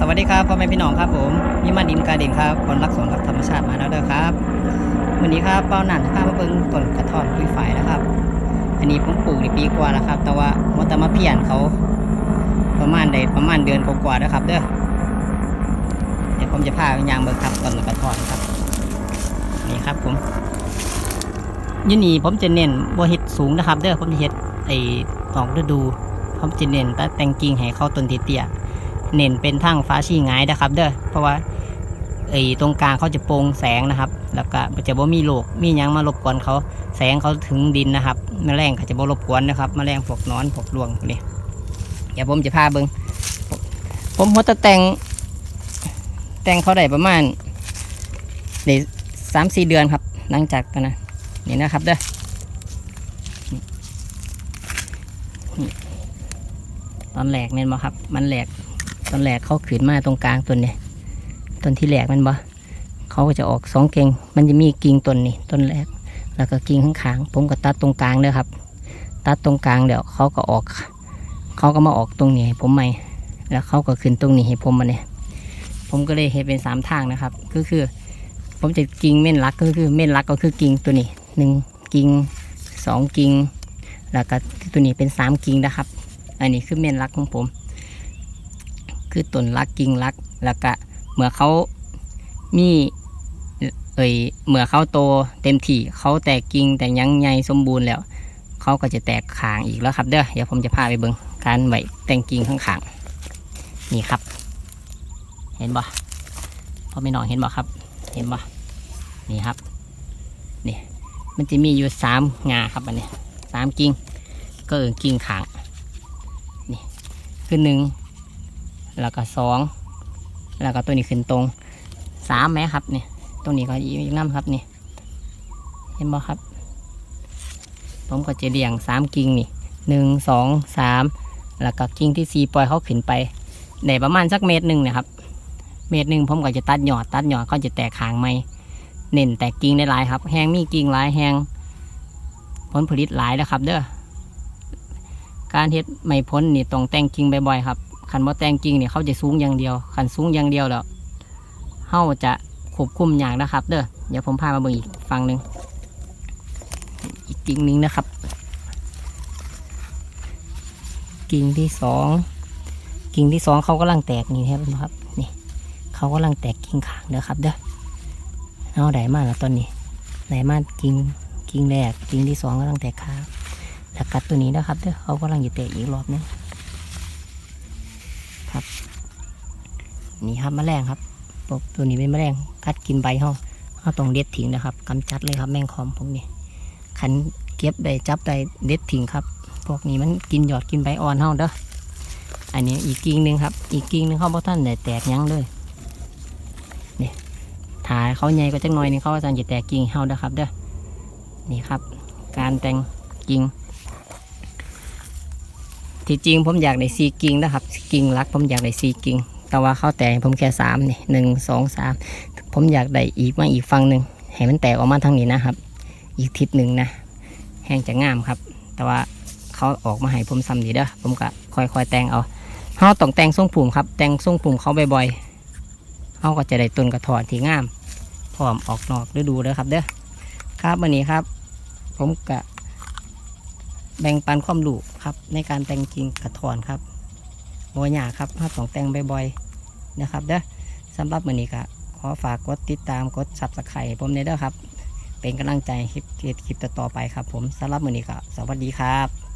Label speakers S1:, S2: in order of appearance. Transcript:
S1: สวัสดีครับพ่อแม่พี่น้องครับผมมีมาดินกาเด่นครับคนรักสวนรักธรรมชาติมาแล้วเด้อครับวันนี้ครับเป้าหนันข้ามาเบิ่งต้นกระท่อนปุยไฟนะครับ อันนี้ผมปลูกในปีกว่าแล้วครับ แต่ว่ามัตมาเพียนเขา ประมาณได้ประมาณเดือนกว่าๆแล้วครับ เด้อเดี๋ยวผมจะพาไปยางเบิ่งครับต้นกระท่อนครับ นี่ครับผมยี่นี่ผมจะเน้นบัวเห็ดสูงนะครับ เด้อผมจะเห็ดไอ้สองฤดูผมจะเน้นแต่แต่งกิ่งให้เข้าต้นเตี้ยๆ เน้นเป็นทั้งฟ้าชีหงายนะครับ เด้อเพราะว่าไอ้ตรงกลางเขาจะโปร่งแสงนะครับ แล้วก็จะบ่มีโลกมียังมารบกวนเขาแสงเขาถึงดินนะครับแมลงก็จะบ่รบกวนนะครับแมลงพวกนอนพวกรวงพวกนี้เดี๋ยวผมจะพาเบิงผมผมหัวตะแต่งแต่งเขาได้ประมาณเดี๋ยวสามสี่เดือนครับ หลังจากกันนะนี่นะครับเด้อตอนแหลกเนี่ยบ่ครับ มันแหลก ตอนแหลกเขาขืนมาตรงกลางต้นเนี่ยต้นที่แหลกมันบ่เขาก็จะออกสองเก่งมันจะมีกิ่งต้นนี่ต้นแหลกแล้วก็กิ่งข้างๆผมก็ตัดตรงกลางเลยครับ ตัดตรงกลางเดี๋ยวเขาก็ออก เขาก็มาออกตรงนี้ให้ผมใหม่ แล้วเขาก็ขึ้นตรงนี้ให้ผมมาเนี่ยผมก็เลยเห็นเป็นสามทางนะครับ ก็คือ ผมจะกิ่งเม่นรักก็คือเม่นรักก็คือกิ่งตัวนี้หนึ่งกิ่งสองกิ่งแล้วก็ตัวนี้เป็นสามกิ่งนะครับ อันนี้คือเม่นรักของผม คือต้นรักกิ่งรัก แล้วก็เมื่อเขามีเอ่ยเมื่อเขาโตเต็มที่เขาแตกกิ่งแต่ยังใหญ่สมบูรณ์แล้ว เขาก็จะแตกขางอีกแล้วครับ เด้อเดี๋ยวผมจะพาไปเบิ่งการไหวแต่งกิ่งข้างขางนี่ครับ เห็นบ่พอไม่น้องเห็นบ่ครับ เห็นบ่นี่ครับนี่มันจะมีอยู่สามงาครับอันนี้สามกิ่งก็เออกิ่งขางนี่คือหนึ่ง แล้วก็สองแล้วก็ตัวนี้ขึ้นตรงสามไหมครับเนี่ยตรงนี้ก็อีกน้ำครับนี่เห็นบ่ครับ ผมก็จะเรียงสามกิ่งนี่หนึ่งสองสามแล้วก็กิ่งที่สี่ปล่อยเขาขึ้นไปได้ประมาณสักเมตรหนึ่งนะครับ เมตรหนึ่งผมก็จะตัดหยอดตัดหยอดเขาจะแตกขางไม่เน้นแตกกิ่งได้หลายครับ แหงมีกิ่งหลายแหงผลผลิตหลายแล้วครับ เด้อการเฮ็ดไม่พ้นนี่ต้องแต่งกิ่งบ่อยๆครับ คันบ่แต่งกิ่งนี่ยเขาจะสูงอย่างเดียวคันสูงอย่างเดียวแล้วเฮาจะควบคุมอย่างนะครับ เด้อเดี๋ยวผมพามาเบิ่งอีกฝั่งหนึ่งอีกกิ่งหนึงนะครับ กิ่งที่สองกิ่งที่สองเขากำลังแตกนี่ครับนี่เขากำลังแตกกิ่งขางเด้อครับ เด้อเอาได้มากแล้วตอนนี้ได้มากกิ่งกิ่งแรกกิ่งที่สองกำลังแตกขาแล้วกัดตัวนี้นะครับเด้อเขากำลังจะแตกอีกรอบนึง ครับ นี่ครับแมลงครับพวกตัวนี้เป็นแมลงกัดกินใบเขาเขาต้องเด็ดทิ้งนะครับกำจัดเลยครับแมงคอมพวกนี้ขันเก็บได้จับได้เด็ดทิ้งครับ พวกนี้มันกินยอดกินใบอ่อนเฮาเด้ออันนี้อีกกิ่งหนึ่งครับ อีกกิ่งหนึ่งเขาบ่ท่านได้แตกยั้งเลยนี่ถ่ายเขาใหญ่ก็จังหน่อยนึงเขาก็จะจะแตกกิ่งเฮาเด้อครับเด้อนี่ครับ การแต่งกิ่ง ที่จริงผมอยากได้สีกิ่งนะครับกิ่งหลักผมอยากได้สีกิ่งแต่ว่าเขาแตกผมแค่สามนี่หนึ่งสองสามผมอยากได้อีกมาอีกฝั่งหนึ่งให้มันแตกออกมาทางนี้นะครับ อีกทิศหนึ่งนะแห้งจะงามครับ แต่ว่าเขาออกมาให้ผมซ้ำดีเด้อผมก็ค่อยๆแต่งเอาเฮาต้องแต่งทรงผมครับ แต่งทรงผมเขาบ่อยๆเฮาก็จะได้ต้นกระถอนที่งามพร้อมออกนอกฤดูเด้อครับ เด้อครับวันนี้ครับ ผมกะ แบ่งปันความรู้ครับ ในการแต่งกิ่งกระถอนครับโมยาครับภาพของแต่งบ่อยๆนะครับเด้อสำหรับวันนี้ก็ขอฝากกดติดตามกดซับสไครต์ผมในเด้อครับ เป็นกำลังใจคลิปคลิปต่อไปครับ ผมสำหรับวันนี้ก็สวัสดีครับ